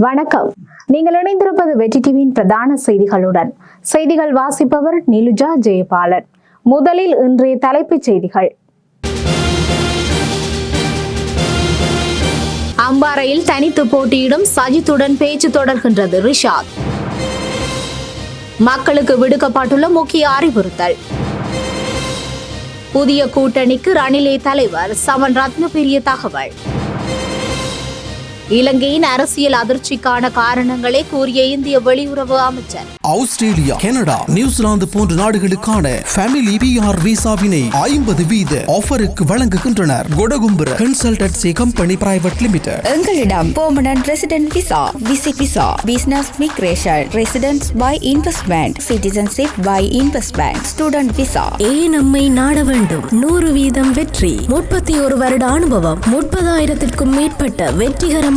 வணக்கம். நீங்கள் இணைந்திருப்பது வெற்றி டிவியின் பிரதான செய்திகளுடன். செய்திகள் வாசிப்பவர் நிலுஜா ஜெயபாலன். முதலில் இன்றைய தலைப்புச் செய்திகள். அம்பாறையில் தனித்து போட்டியிடும் சஜித்துடன் பேச்சு தொடர்கின்றது ரிஷாத். மக்களுக்கு விடுக்கப்பட்டுள்ள முக்கிய அறிவுறுத்தல். புதிய கூட்டணிக்கு ரணிலே தலைவர் சமன் ரத்னபிரிய தகவல். இலங்கையின் அரசியல் அதிர்ச்சிக்கான காரணங்களை கூறிய இந்திய வெளியுறவு அமைச்சர். ஆஸ்திரேலியா கனடா நியூசிலாந்து போன்ற நாடுகளுக்கான ஃபேமிலி பிஆர் விசாவினை ஐம்பது வீத ஆஃபருக்கு வழங்குகின்றனர். Kodagumbura consultancy company private limited எங்களிடம் permanent resident visa visit visa business migration residence by investment citizenship by investment student visa ஏன் நம்மை நாட வேண்டும்? நூறு வீதம் வெற்றி முப்பத்தி ஒரு வருட அனுபவம் முப்பதாயிரத்திற்கும் மேற்பட்ட வெற்றிகரமான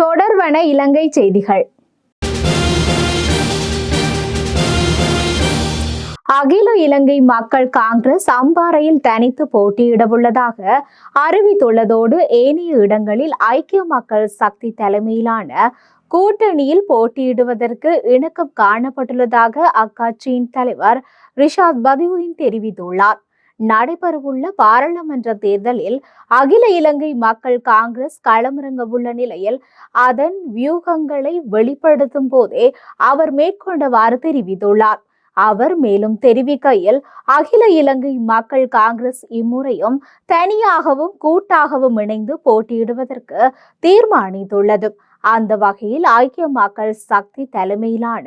தொடர்வன இலங்கை செய்திகள். அகில இலங்கை மக்கள் காங்கிரஸ் அம்பாறையில் தனித்து போட்டியிடவுள்ளதாக அறிவித்துள்ளதோடு ஏனைய இடங்களில் ஐக்கிய மக்கள் சக்தி தலைமையிலான கூட்டணியில் போட்டியிடுவதற்கு இணக்கம் காணப்பட்டுள்ளதாக அக்கட்சியின் தலைவர் ரிஷாத் பதியுதீன் தெரிவித்துள்ளார். நடைபெறவுள்ள பாராளுமன்ற தேர்தலில் அகில இலங்கை மக்கள் காங்கிரஸ் களமிறங்க உள்ள நிலையில் அதன் வியூகங்களை வெளிப்படுத்தும் போதே அவர் மேற்கொண்டவாறு தெரிவித்துள்ளார். அவர் மேலும் தெரிவிக்கையில் அகில இலங்கை மக்கள் காங்கிரஸ் இம்முறையும் தனியாகவும் கூட்டாகவும் இணைந்து போட்டியிடுவதற்கு தீர்மானித்துள்ளது. அந்த வகையில் ஐக்கிய மக்கள் சக்தி தலைமையிலான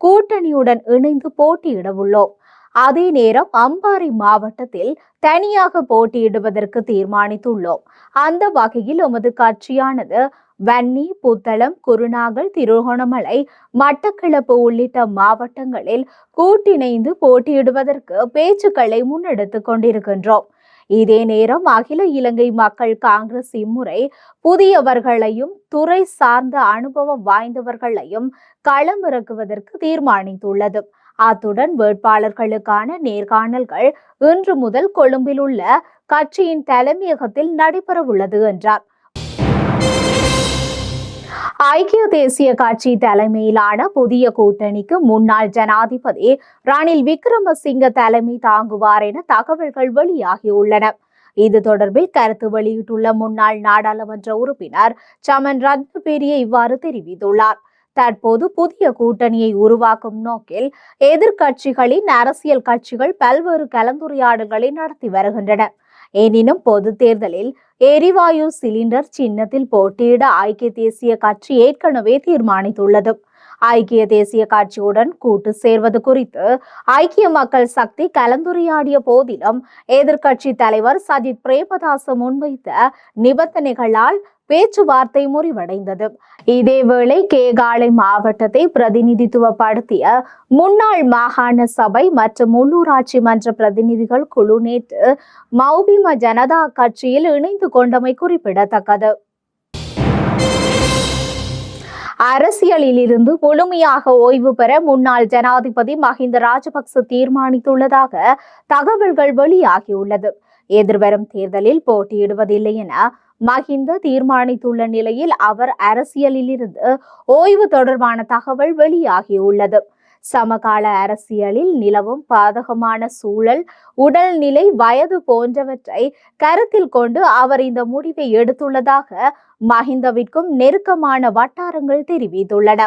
கூட்டணியுடன் இணைந்து போட்டியிட உள்ளோம் அதே நேரம் அம்பாறை மாவட்டத்தில் தனியாக போட்டியிடுவதற்கு தீர்மானித்துள்ளோம். அந்த வகையில் உமது கட்சியானது வன்னி புத்தளம் குருநாகல் திருகோணமலை மட்டக்களப்பு உள்ளிட்ட மாவட்டங்களில் கூட்டிணைந்து போட்டியிடுவதற்கு பேச்சுக்களை முன்னெடுத்துக் கொண்டிருக்கின்றோம். இதே நேரம் அகில இலங்கை மக்கள் காங்கிரஸ் இம்முறை புதியவர்களையும் துறை சார்ந்த அனுபவம் வாய்ந்தவர்களையும் களமிறக்குவதற்கு தீர்மானித்துள்ளது. அத்துடன் வேட்பாளர்களுக்கான நேர்காணல்கள் இன்று முதல் கொழும்பில் உள்ள கட்சியின் தலைமையகத்தில் நடைபெறவுள்ளது என்றார். ஐக்கிய தேசிய கட்சி தலைமையிலான புதிய கூட்டணிக்கு முன்னாள் ஜனாதிபதி ரணில் விக்ரமசிங்க தலைமை தாங்குவார் என தகவல்கள் வெளியாகியுள்ளன. இது தொடர்பில் கருத்து வெளியிட்டுள்ள முன்னாள் நாடாளுமன்ற உறுப்பினர் சமன் ரத்னபேரிய இவ்வாறு தெரிவித்துள்ளார். தற்போது புதிய கூட்டணியை உருவாக்கும் நோக்கில் எதிர்க்கட்சிகளின் அரசியல் கட்சிகள் பல்வேறு கலந்துரையாடல்களை நடத்தி வருகின்றன. எனினும் பொது தேர்தலில் எரிவாயு சிலிண்டர் சின்னத்தில் போட்டியிட ஐக்கிய தேசிய கட்சி ஏற்கனவே தீர்மானித்துள்ளது. ஐக்கிய தேசிய கட்சியுடன் கூட்டு சேர்வது குறித்து ஐக்கிய மக்கள் சக்தி கலந்துரையாடிய போதிலும் எதிர்க்கட்சி தலைவர் சஜித் பிரேமதாச முன்வைத்த நிபந்தனைகளால் பேச்சுவார்த்தை முறிவடைந்தது. இதேவேளை கேகாலை மாவட்டத்தை பிரதிநிதித்துவப்படுத்திய முன்னாள் மாகாண சபை மற்றும் உள்ளூராட்சி மன்ற பிரதிநிதிகள் குழு நேற்று மௌபிம ஜனதா கட்சியில் இணைந்து கொண்டமை குறிப்பிடத்தக்கது. அரசியலில் இருந்து முழுமையாக ஓய்வு பெற முன்னாள் ஜனாதிபதி மஹிந்த ராஜபக்ச தீர்மானித்துள்ளதாக தகவல்கள் வெளியாகியுள்ளது. எதிர்வரும் தேர்தலில் போட்டியிடுவதில்லை என மஹிந்த தீர்மானித்துள்ள நிலையில் அவர் அரசியலில் இருந்து ஓய்வு தொடர்பான தகவல் வெளியாகியுள்ளது. சமகால அரசியலில் நிலவும் பாதகமான சூழல் உடல்நிலை வயது போன்றவற்றை கருத்தில் கொண்டு அவர் இந்த முடிவை எடுத்துள்ளதாக மஹிந்தவிற்கும் நெருக்கமான வட்டாரங்கள் தெரிவித்துள்ளன.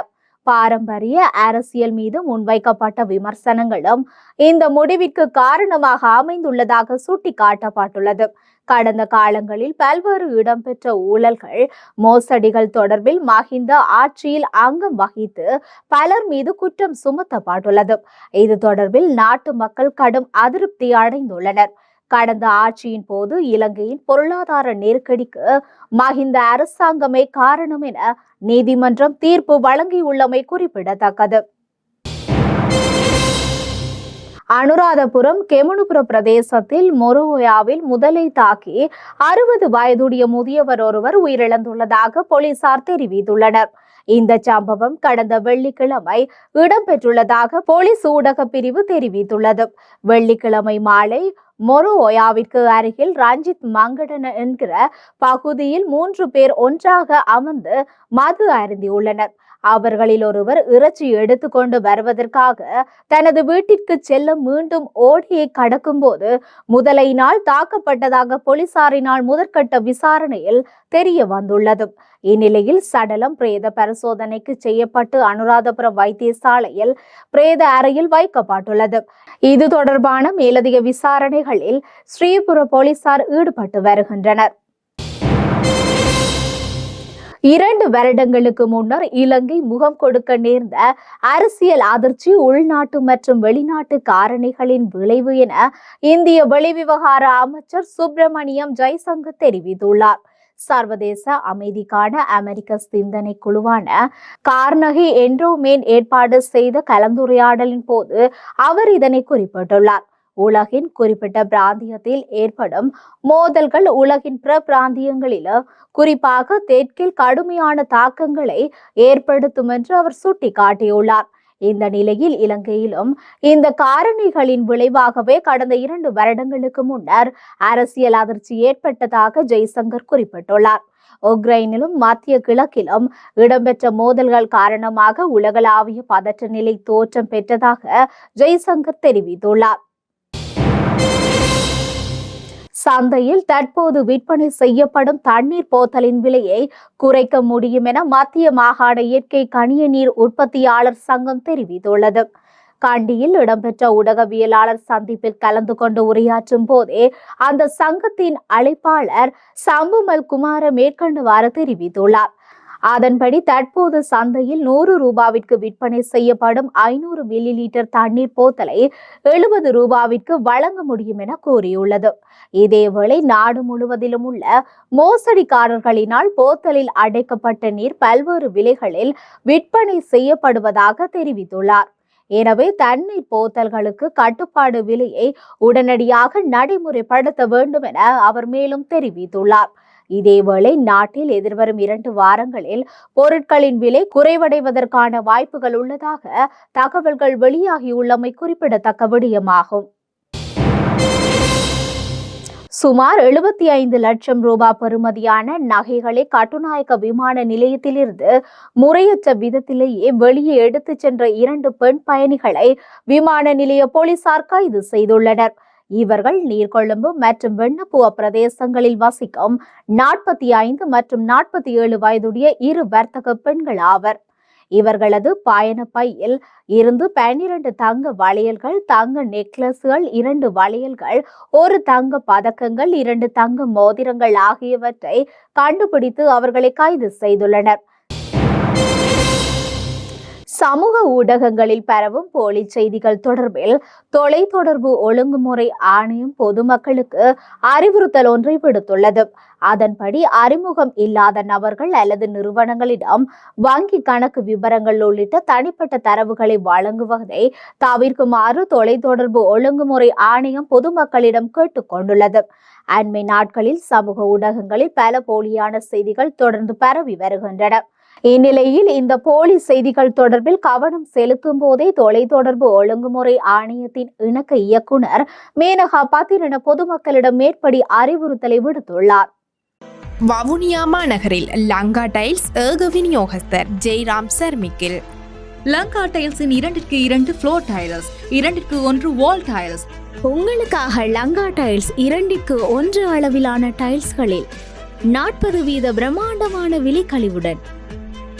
பாரம்பரிய அரசியல் மீது முன்வைக்கப்பட்ட விமர்சனங்களும் இந்த முடிவிற்கு காரணமாக அமைந்துள்ளதாக சுட்டிக்காட்டப்பட்டுள்ளது. கடந்த காலங்களில் பல்வேறு இடம்பெற்ற ஊழல்கள் மோசடிகள் தொடர்பில் மஹிந்த ஆட்சியில் அங்கம் வகித்து பலர் மீது குற்றம் சுமத்தப்பட்டுள்ளது. இது தொடர்பில் நாட்டு மக்கள் கடும் அதிருப்தி அடைந்துள்ளனர். கடந்த ஆட்சியின் போது இலங்கையின் பொருளாதார நெருக்கடிக்கு மஹிந்த அரசாங்கமே காரணம் என நீதிமன்றம் தீர்ப்பு வழங்கியுள்ளமை குறிப்பிடத்தக்கது. அனுராதபுரம் கெமனுபுர பிரதேசத்தில் மொரோயாவில் முதலை தாக்கி அறுபது வயதுடைய முதியவர் ஒருவர் உயிரிழந்துள்ளதாக போலீசார் தெரிவித்துள்ளனர். இந்த சம்பவம் கடந்த வெள்ளிக்கிழமை இடம்பெற்றுள்ளதாக போலீஸ் ஊடக பிரிவு தெரிவித்துள்ளது. வெள்ளிக்கிழமை மாலை மொரோயாவிற்கு அருகில் ரஞ்சித் மங்கடன என்கிற பகுதியில் மூன்று பேர் ஒன்றாக அமர்ந்து மது அருந்தியுள்ளனர். அவர்களில் ஒருவர் இறைச்சி எடுத்துக்கொண்டு வருவதற்காக தனது வீட்டிற்கு செல்ல மீண்டும் ஓடியை கடக்கும்போது முதலையினால் தாக்கப்பட்டதாக போலீசாரினால் முதற்கட்ட விசாரணையில் தெரிய வந்துள்ளது. இந்நிலையில் சடலம் பிரேத பரிசோதனைக்கு செய்யப்பட்டு அனுராதபுரம் வைத்தியசாலையில் பிரேத அறையில் வைக்கப்பட்டுள்ளது. இது தொடர்பான மேலதிக விசாரணைகளில் ஸ்ரீபுர போலீசார் ஈடுபட்டு வருகின்றனர். இரண்டு வருடங்களுக்கு முன்னர் இலங்கை முகம் கொடுக்க நேர்ந்த அரசியல் அதிர்ச்சி உள்நாட்டு மற்றும் வெளிநாட்டு காரணிகளின் விளைவு என இந்திய வெளிவிவகார அமைச்சர் சுப்பிரமணியம் ஜெய்சங்கர் தெரிவித்துள்ளார். சர்வதேச அமைதிக்கான அமெரிக்க சிந்தனை குழுவான கார்னகி என்ரோமேன் ஏற்பாடு செய்த கலந்துரையாடலின் போது அவர் இதனை குறிப்பிட்டுள்ளார். உலகின் குறிப்பிட்ட பிராந்தியத்தில் ஏற்படும் மோதல்கள் உலகின் பிற பிராந்தியங்களிலும் குறிப்பாக தெற்கில் கடுமையான தாக்கங்களை ஏற்படுத்தும் என்று அவர் சுட்டிக்காட்டியுள்ளார். இந்த நிலையில் இலங்கையிலும் இந்த காரணிகளின் விளைவாகவே கடந்த இரண்டு வருடங்களுக்கு முன்னர் அரசியல் அதிர்ச்சி ஏற்பட்டதாக ஜெய்சங்கர் குறிப்பிட்டுள்ளார். உக்ரைனிலும் மத்திய கிழக்கிலும் இடம்பெற்ற மோதல்கள் காரணமாக உலகளாவிய பதற்ற நிலை தோற்றம் பெற்றதாக ஜெய்சங்கர் தெரிவித்துள்ளார். சந்தையில் தற்போது விற்பனை செய்யப்படும் தண்ணீர் போத்தலின் விலையை குறைக்க முடியும் என மத்திய மாகாண இயற்கை கனிய நீர் உற்பத்தியாளர் சங்கம் தெரிவித்துள்ளது. கண்டியில் இடம்பெற்ற ஊடகவியலாளர் சந்திப்பில் கலந்து கொண்டு உரையாற்றும் போதே அந்த சங்கத்தின் அழைப்பாளர் சம்புமல் குமார மேற்கண்டவாறு தெரிவித்துள்ளார். அதன்படி தற்போது சந்தையில் நூறு ரூபாவிற்கு விற்பனை செய்யப்படும் ஐநூறு மில்லி லிட்டர் தண்ணீர் போத்தலை எழுபது ரூபாவிற்கு வழங்க முடியும் என கூறியுள்ளது. இதேவேளை நாடு முழுவதிலும் உள்ள மோசடிக்காரர்களினால் போத்தலில் அடைக்கப்பட்ட நீர் பல்வேறு விலைகளில் விற்பனை செய்யப்படுவதாக தெரிவித்துள்ளார். எனவே தண்ணீர் போத்தல்களுக்கு கட்டுப்பாடு விலையை உடனடியாக நடைமுறைப்படுத்த வேண்டும் என அவர் மேலும் தெரிவித்துள்ளார். இதேவேளை நாட்டில் எதிர்வரும் இரண்டு வாரங்களில் பொருட்களின் விலை குறைவடைவதற்கான வாய்ப்புகள் உள்ளதாக தகவல்கள் வெளியாகியுள்ளமை குறிப்பிடத்தக்க விடயமாகும். சுமார் எழுபத்தி ஐந்து லட்சம் ரூபாய் பெறுமதியான நகைகளை கட்டுநாயக்க விமான நிலையத்திலிருந்து முறையற்ற விதத்திலேயே வெளியே எடுத்துச் சென்ற இரண்டு பெண் பயணிகளை விமான நிலைய போலீசார் கைது செய்துள்ளனர். இவர்கள் நீர்கொழும்பு மற்றும் வெண்ணப்புவ பிரதேசங்களில் வசிக்கும் நாற்பத்தி ஐந்து மற்றும் நாற்பத்தி ஏழு வயதுடைய இரு வர்த்தக பெண்கள் ஆவர். இவர்களது பயண பையில் இருந்து பன்னிரண்டு தங்க வளையல்கள் தங்க நெக்லஸ்கள் இரண்டு வளையல்கள் ஒரு தங்க பதக்கங்கள் இரண்டு தங்க மோதிரங்கள் ஆகியவற்றை கண்டுபிடித்து அவர்களை கைது செய்துள்ளனர். சமூக ஊடகங்களில் பரவும் போலி செய்திகள் தொடர்பில் தொலைத்தொடர்பு ஒழுங்குமுறை ஆணையம் பொதுமக்களுக்கு அறிவுறுத்தல் ஒன்றை விடுத்துள்ளது. அதன்படி அறிமுகம் இல்லாத நபர்கள் அல்லது நிறுவனங்களிடம் வங்கி கணக்கு விவரங்கள் உள்ளிட்ட தனிப்பட்ட தரவுகளை வழங்குவதை தவிர்க்குமாறு தொலைத்தொடர்பு ஒழுங்குமுறை ஆணையம் பொதுமக்களிடம் கேட்டுக்கொண்டுள்ளது அண்மை நாட்களில் சமூக ஊடகங்களில் பல போலியான செய்திகள் தொடர்ந்து பரவி வருகின்றன. இந்நிலையில் இந்த போலி செய்திகள் தொடர்பில் கவனம் செலுத்தும் போதே தொலைத்தொடர்பு ஒழுங்குமுறை ஆணையத்தின் இணக்க இயக்குனர் மேனகா பத்திரன பொதுமக்களிடம் மேற்படி அறிவுறுத்தலை விடுத்துள்ளார். வவுனியா மாநகரில் லங்கா டைல்ஸ் ஏக விநியோகஸ்தர் ஜெய்ராம் சர்மிக்கில். லங்கா டைல்ஸின் இரண்டிற்கு இரண்டு ஃப்ளோர் டைல்ஸ் இரண்டிற்கு ஒன்று வால் டைல்ஸ் உங்களுக்காக லங்கா டைல்ஸ் இரண்டிற்கு ஒன்று அளவிலான டைல்ஸ்களில் நாற்பது வீத பிரம்மாண்டமான விலைக்கழிவுடன்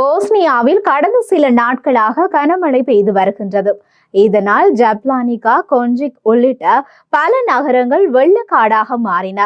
போஸ்னியாவில் கடந்த சில நாட்களாக கனமழை பெய்து வருகின்றது. இதனால் ஜப்லானிகா கொஞ்சிக் உள்ளிட்ட பல நகரங்கள் வெள்ளக்காடாக மாறின.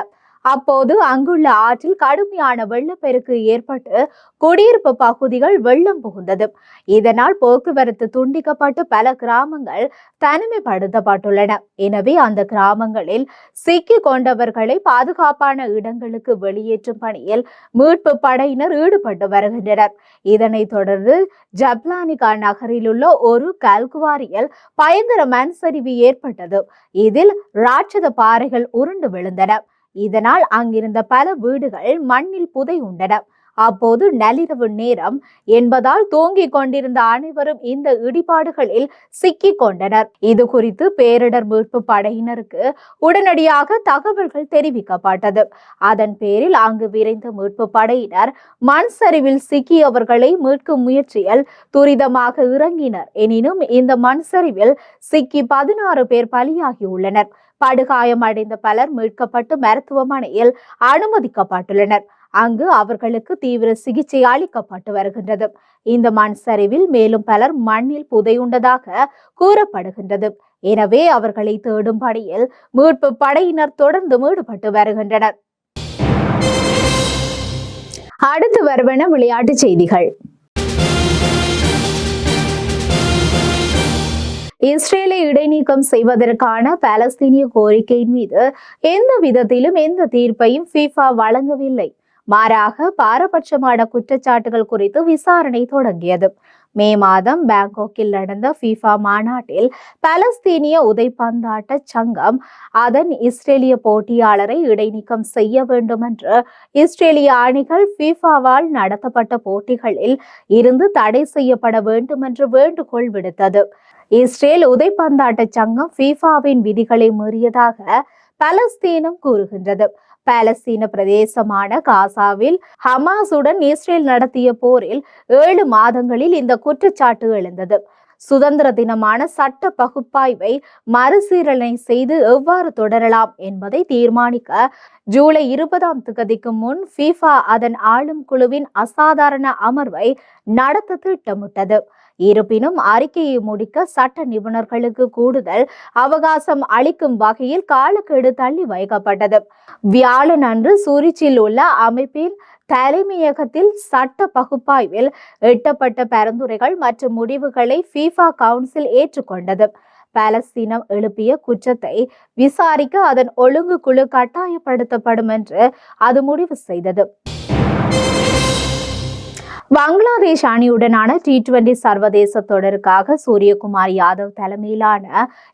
அப்போது அங்குள்ள ஆற்றில் கடுமையான வெள்ளப்பெருக்கு ஏற்பட்டு குடியிருப்பு பகுதிகள் வெள்ளம் புகுந்தது. இதனால் போக்குவரத்து துண்டிக்கப்பட்டு பல கிராமங்கள் தனிமைப்படுத்தப்பட்டுள்ளன. எனவே அந்த கிராமங்களில் சிக்கி கொண்டவர்களை பாதுகாப்பான இடங்களுக்கு வெளியேற்றும் பணியில் மீட்பு படையினர் ஈடுபட்டு வருகின்றனர். இதனைத் தொடர்ந்து ஜப்லானிகா நகரில் உள்ள ஒரு கல்குவாரியில் பயங்கர மண் சரிவு ஏற்பட்டது. இதில் ராட்சத பாறைகள் உருண்டு விழுந்தன. இதனால் அங்கிருந்த பல வீடுகள் மண்ணில் புதை உண்டன. அப்போது நள்ளிரவு நேரம் என்பதால் தூங்கிக் கொண்டிருந்த அனைவரும் இந்த இடிபாடுகளில் சிக்கிக் கொண்டனர். இது குறித்து பேரிடர் மீட்பு படையினருக்கு உடனடியாக தகவல்கள் தெரிவிக்கப்பட்டது. அதன் பேரில் அங்கு விரைந்த மீட்பு படையினர் மண் சரிவில் சிக்கியவர்களை மீட்கும் முயற்சியில் துரிதமாக இறங்கினர். எனினும் இந்த மண் சரிவில் சிக்கி பதினாறு பேர் பலியாகியுள்ளனர் படுகாயமடைந்த பலர் மீட்கப்பட்டு மருத்துவமனையில் அனுமதிக்கப்பட்டுள்ளனர். அங்கு அவர்களுக்கு தீவிர சிகிச்சை அளிக்கப்பட்டு வருகின்றது. இந்த மண் சரிவில் மேலும் பலர் மண்ணில் புதையுண்டதாக கூறப்படுகின்றது. எனவே அவர்களை தேடும் பணியில் மீட்பு படையினர் தொடர்ந்து ஈடுபட்டு வருகின்றனர். அடுத்து வருவன விளையாட்டுச் செய்திகள். இஸ்ரேலை இடைநீக்கம் செய்வதற்கான பாலஸ்தீனிய கோரிக்கையின் மீது எந்த விதத்திலும் எந்த தீர்ப்பையும் ஃபீஃபா வழங்கவில்லை. மாறாக பாரபட்சமான குற்றச்சாட்டுகள் குறித்து விசாரணை தொடங்கியது. மே மாதம் பேங்காக்கில் நடந்த ஃபீஃபா மாநாட்டில் பாலஸ்தீனிய உதைப்பந்தாட்ட சங்கம் அதன் இஸ்ரேலிய போட்டியாளரை இடைநீக்கம் செய்ய வேண்டும் என்று இஸ்ரேலிய அணிகள் ஃபீஃபாவால் நடத்தப்பட்ட போட்டிகளில் இருந்து தடை செய்யப்பட வேண்டும் என்று வேண்டுகோள் விடுத்தது. இஸ்ரேல் உதைப்பந்தாட்ட சங்கம் ஃபீஃபாவின் விதிகளை மீறியதாக பலஸ்தீனம் கூறுகின்றது. பாலஸ்தீன பிரதேசமான காசாவில் ஹமாஸுடன் இஸ்ரேல் நடத்திய போரில் ஏழு மாதங்களில் இந்த குற்றச்சாட்டு எழுந்தது. சுதந்திர தினமான சட்ட பகுப்பாய்வை மறுசீரனை செய்து எவ்வாறு தொடரலாம் என்பதை தீர்மானிக்க ஜூலை இருபதாம் திகதிக்கு முன் ஃபீஃபா அதன் ஆளும் குழுவின் அசாதாரண அமர்வை நடத்த திட்டமிட்டது. இருப்பினும் அறிக்கையை முடிக்க சட்ட நிபுணர்களுக்கு கூடுதல் அவகாசம் அளிக்கும் வகையில் காலக்கெடு தள்ளி வைக்கப்பட்டது. வியாழன் அன்று சூரிச்சில் உள்ள அமைப்பின் தலைமையகத்தில் சட்ட பகுப்பாய்வில் எட்டப்பட்ட பரிந்துரைகள் மற்றும் முடிவுகளை ஃபீஃபா கவுன்சில் ஏற்றுக்கொண்டது. பாலஸ்தீனம் எழுப்பிய குற்றத்தை விசாரிக்க அதன் ஒழுங்கு குழு கட்டாயப்படுத்தப்படும் என்று அது முடிவு செய்தது. பங்களாதேஷ் அணியுடனான டி டுவெண்டி சர்வதேச தொடருக்காக சூரியகுமார் யாதவ் தலைமையிலான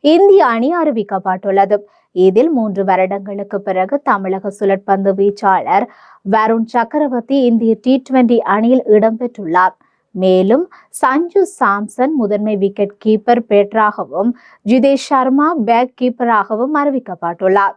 இந்திய அணி அறிவிக்கப்பட்டுள்ளது. இதில் மூன்று வருடங்களுக்கு பிறகு தமிழக சுழற்பந்து வீச்சாளர் வருண் சக்கரவர்த்தி இந்திய டி டுவெண்டி அணியில் இடம்பெற்றுள்ளார் மேலும் சஞ்சு சாம்சன் முதன்மை விக்கெட் கீப்பர் பேட்டராகவும் ஜிதேஷ் சர்மா பேக் கீப்பராகவும் அறிவிக்கப்பட்டுள்ளார்.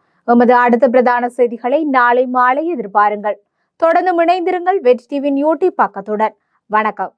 எமது அடுத்த பிரதான செய்திகளை நாளை மாலை எதிர்பாருங்கள். தொடர்ந்து இணைந்திருங்கள் வெற்றி டிவியின் யூடியூப் பக்கத்துடன். வணக்கம்.